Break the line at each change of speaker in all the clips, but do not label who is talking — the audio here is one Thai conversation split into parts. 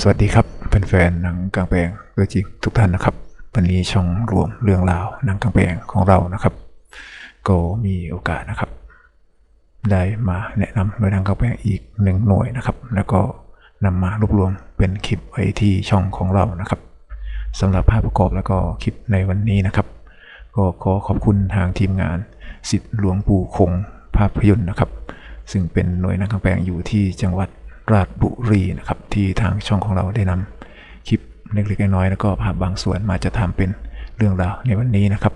สวัสดีครับแฟนๆหนังกลางแปลงตัวจริงทุกท่านนะครับวันนี้ช่องรวมเรื่องราวหนังกลางแปลงของเรานะครับ ก็มีโอกาสนะครับ ได้มาแนะนำหน่วยหนังกลางแปลงอีกหนึ่งหน่วยนะครับ แล้วก็นำมารวบรวมเป็นคลิปไว้ที่ช่องของเรานะครับสำหรับภาพประกอบแล้วก็คลิปในวันนี้นะครับ ก็ขอขอบคุณทางทีมงานสิทธิ์หลวงปู่คง ภาพยนตร์นะครับ ซึ่งเป็นหน่วยนังกางแปลงอยู่ที่จังหวัดราชบุรีนะครับ ที่ทางช่องของเราได้นำคลิปเล็กๆน้อยๆแล้วก็ภาพบางส่วนมาจะทำเป็นเรื่องราวในวันนี้นะครับ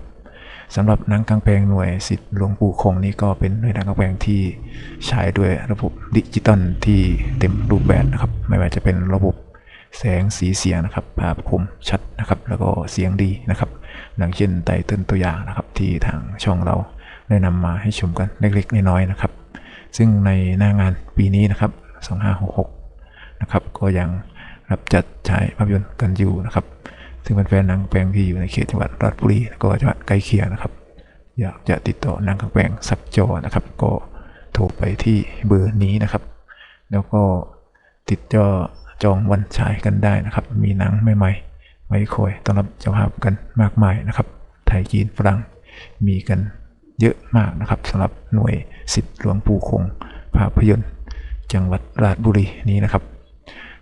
สำหรับนังกางแปลงหน่วยสิทธิ์หลวงปู่คงนี่ก็เป็นหน่วยนังกางแปลงที่ใช้ด้วยระบบดิจิตอลที่เต็มรูปแบบนะครับ ไม่ว่าจะเป็นระบบแสงสีเสียงนะครับ ภาพคมชัดนะครับ แล้วก็เสียงดีนะครับ ดังเช่นไตเติ้ลตัวอย่างนะครับที่ทางช่องเรา ได้นำมาให้ชมกันเล็กๆน้อยๆนะครับ ซึ่งในหน้างานปีนี้นะครับ 2566 นะครับ ก็ยังรับจัดฉายภาพยนตร์กันอยู่นะครับ ซึ่งแฟนหนังแปลงที่อยู่ในเขตจังหวัดราชบุรีก็จังหวัดใกล้เคียงนะครับ อยากจะติดต่อหนังกลางแปลงสักจอนะครับ ก็โทรไปที่เบอร์นี้นะครับ แล้วก็ติดจอจองวันฉายกันได้นะครับ มีหนังใหม่ๆไว้คอยต้อนรับเจ้าภาพกันมากมายนะครับ ไทยจีนฝรั่งมีกัน เยอะมากนะครับสำหรับหน่วยสิทธิ์หลวงปู่คงภาพยนตร์ จังหวัดราชบุรีนี้นะครับ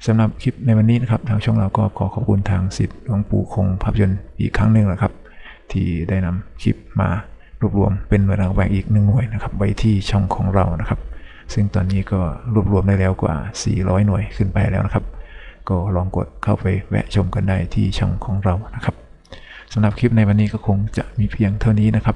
สำหรับคลิปในวันนี้นะครับทางช่องเราก็ขอขอบคุณทางสิทธิ์หลวงปู่คงภาพยนตร์อีกครั้งหนึ่งนะครับ ที่ได้นำคลิปมารวบรวมเป็นหน่วยรางวัลอีกหนึ่งหน่วยนะครับไว้ที่ช่องของเรานะครับ ซึ่งตอนนี้ก็รวบรวมได้แล้วกว่า 400 หน่วยขึ้นไปแล้วนะครับ ก็ลองกดเข้าไปแวะชมกันได้ที่ช่องของเรานะครับสำหรับคลิปในวันนี้ก็คงจะมีเพียงเท่านี้นะครับ